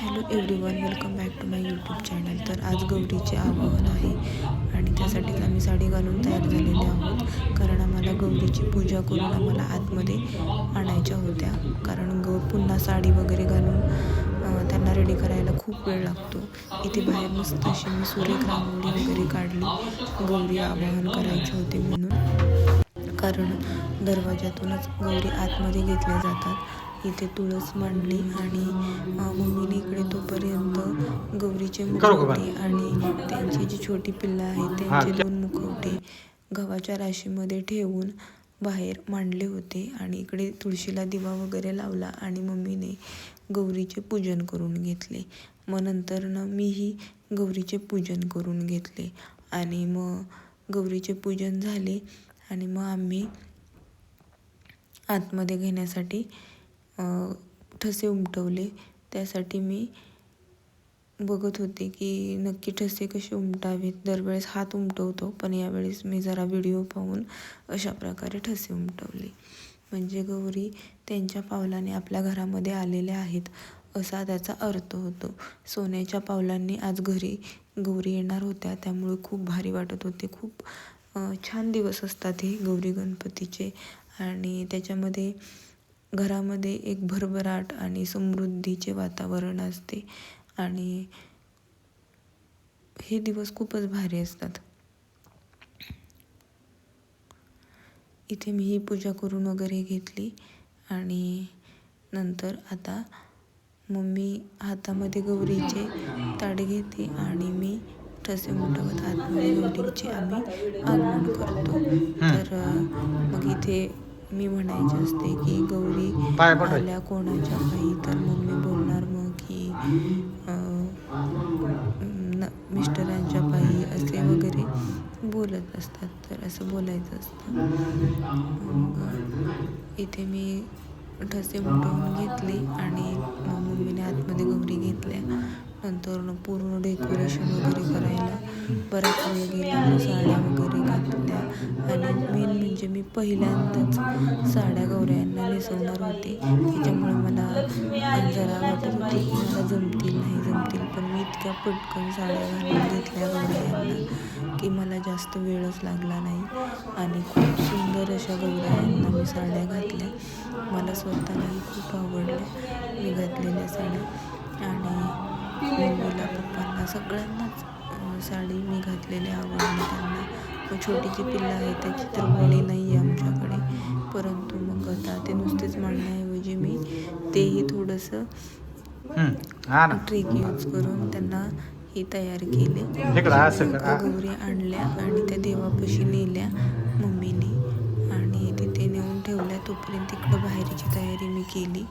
Hello everyone welcome back to my YouTube channel तर आज गौरीचे आवाहन आहे आणि त्यासाठीच आम्ही साडी घालून तयार झालेले आहोत. कारण आम्हाला गौरीची पूजा करून आम्हाला आतमध्ये आणायच्या होत्या. कारण गौ पुन्हा साडी वगैरे घालून त्यांना रेडी करायला खूप वेळ लागतो. इथे बाहेर मस्त अशी मी सुरेख रांगोळी वगैरे काढली. गौरी आवाहन करायचे होते म्हणून. कारण दरवाजातूनच गौरी आतमध्ये घेतल्या जातात. इथे तुळस मांडली आणि मम्मीने इकडे तोपर्यंत गौरीचे मुखवटे आणि त्यांची जी छोटी पिल्लं आहेत त्यांचे दोन मुखवटे गव्हाच्या राशीमध्ये ठेवून बाहेर मांडले होते आणि इकडे तुळशीला दिवा वगैरे लावला आणि मम्मीने गौरीचे पूजन करून घेतले. मग नंतर ना मीही गौरीचे पूजन करून घेतले आणि मग गौरीचे पूजन झाले. आणि मग आम्ही आतमध्ये घेण्यासाठी ठसे उमटवले. त्यासाठी मी बघत होते की नक्की ठसे कसे उमटावेत. दरवेळेस हात उमटवतो पण यावेळेस मी जरा व्हिडिओ पाहून अशा प्रकारे ठसे उमटवले. म्हणजे गौरी त्यांच्या पावलाने आपल्या घरामध्ये आलेल्या आहेत असा त्याचा अर्थ होतो. सोन्याच्या पावलांनी आज घरी गौरी येणार होत्या त्यामुळे खूप भारी वाटत होते. खूप छान दिवस असतात हे गौरी गणपतीचे. आणि त्याच्यामध्ये घरामध्ये एक भरभराट आणि समृद्धीचे वातावरण असते. आणि हे दिवस खूपच भारी असतात. इथे मी ही पूजा करून वगैरे घेतली. आणि नंतर आता मम्मी हातामध्ये गौरीचे ताट घेते आणि मी ठसे उमटवत आतमध्ये गौरीचे आम्ही आगमन करतो. तर मग इथे मी म्हणायचे असते की गौरी. आल्या कोणाच्या पायी? तर मम्मी बोलणार मग की मिस्टरांच्या पायी असे वगैरे बोलत असतात. तर असं बोलायचं असतं. मग इथे मी ठसे उमटवून घेतले आणि मम्मीने आतमध्ये गौरी घेतल्या. नंतर पूर्ण डेकोरेशन वगैरे करायला बराच वेळ गेला. साड्या वगैरे घातल्या. आणि मेन म्हणजे मी पहिल्यांदाच साड्या गौऱ्यांना नेसवणार होते. त्याच्यामुळे मला जरा वाटत होते की मला जमतील नाही जमतील. पण मी इतक्या पटकन साड्या घालून घेतल्या गौऱ्यांना. जास्त वेळच लागला नाही. आणि खूप सुंदर अशा गौऱ्यांना मी साड्या घातल्या. मला स्वतःलाही खूप आवडल्या मी घातलेल्या साड्या. आणि मम्मीला पप्पांना सगळ्यांनाच साडी मी घातलेली आवडली त्यांना. मग छोटी जी पिल्लं आहे त्याची तर बॉडी नाही आहे आमच्याकडे. परंतु मग आता ते नुसतेच मांडण्याऐवजी मी तेही थोडंसं हा ट्रिक यूज करून त्यांना ही तयार केले. गौरी आणल्या आणि त्या देवापाशी नेल्या मम्मीने. आणि तिथे नेऊन ठेवल्या. तोपर्यंत तिकडं बाहेरची तयारी मी केली.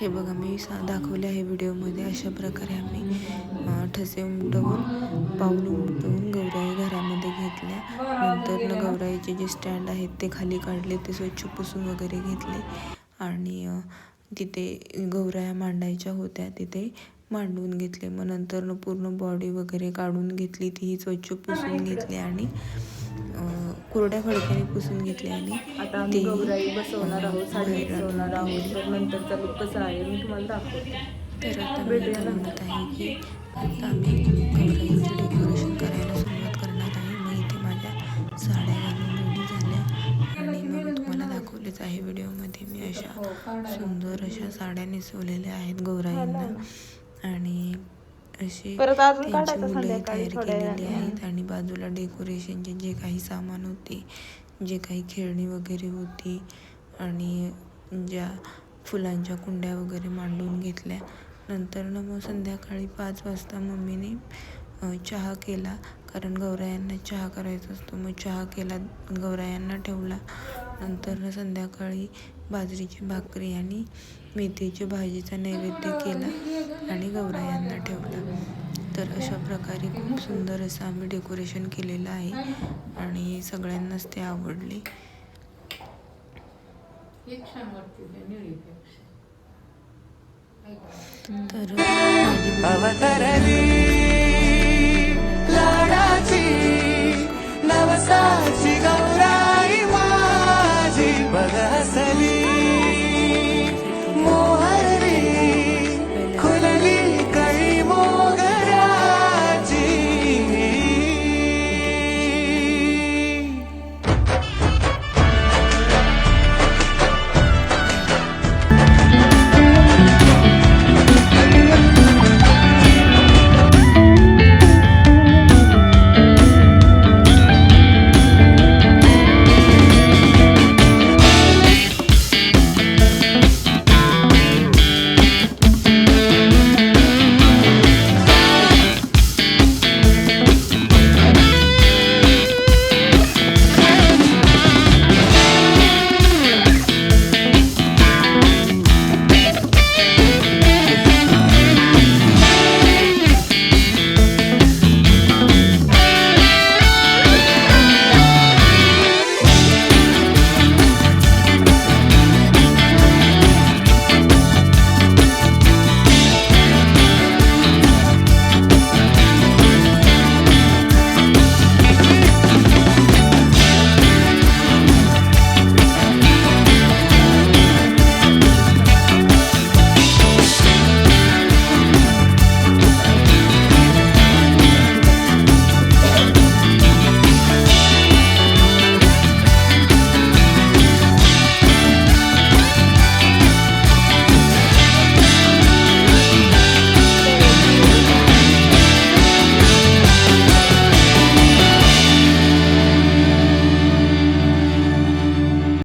हे बघा मी सा दाखवले आहे व्हिडिओमध्ये अशा प्रकारे आम्ही ठसे उमटवून पाऊल उमटवून घरामध्ये घेतल्या. नंतर न. गौराईचे जे स्टँड आहेत ते खाली काढले ते स्वच्छ पुसून वगैरे घेतले. आणि तिथे गौराया मांडायच्या होत्या तिथे मांडून घेतले. मग नंतर न पूर्ण बॉडी वगैरे काढून घेतली तीही स्वच्छ पुसून घेतली आणि कोरड्या फडक्याने पुसून घेतली आणि आता ते गौराई बसवणार आहोत साडी बाहेर आणून बसवणार आहोत. ठेवली. तर नंतरचा लुक कसा आहे मी तुम्हाला दाखवते. तर आता भेटूया. म्हणत आहे की आता आम्ही अशा सुंदर अशा साड्या नेसवलेल्या आहेत गौराईंना. आणि अजून त्यांची मुलं तयार केलेली. आहेत आणि बाजूला डेकोरेशनचे जे काही सामान होते जे काही खेळणी वगैरे होती आणि ज्या फुलांच्या कुंड्या वगैरे मांडून घेतल्या. नंतर ना मग संध्याकाळी पाच वाजता मम्मीने चहा केला. कारण गौरायांना चहा करायचा असतो. मग चहा केला गौरायांना ठेवला. नंतर संध्याकाळी बाजरीची भाकरी आणि मेथीची भाजीचा नैवेद्य केला आणि गौरायांना ठेवला. तर अशा प्रकारे खूप सुंदर असं आम्ही डेकोरेशन केलेलं आहे आणि सगळ्यांनाच ते आवडले. तर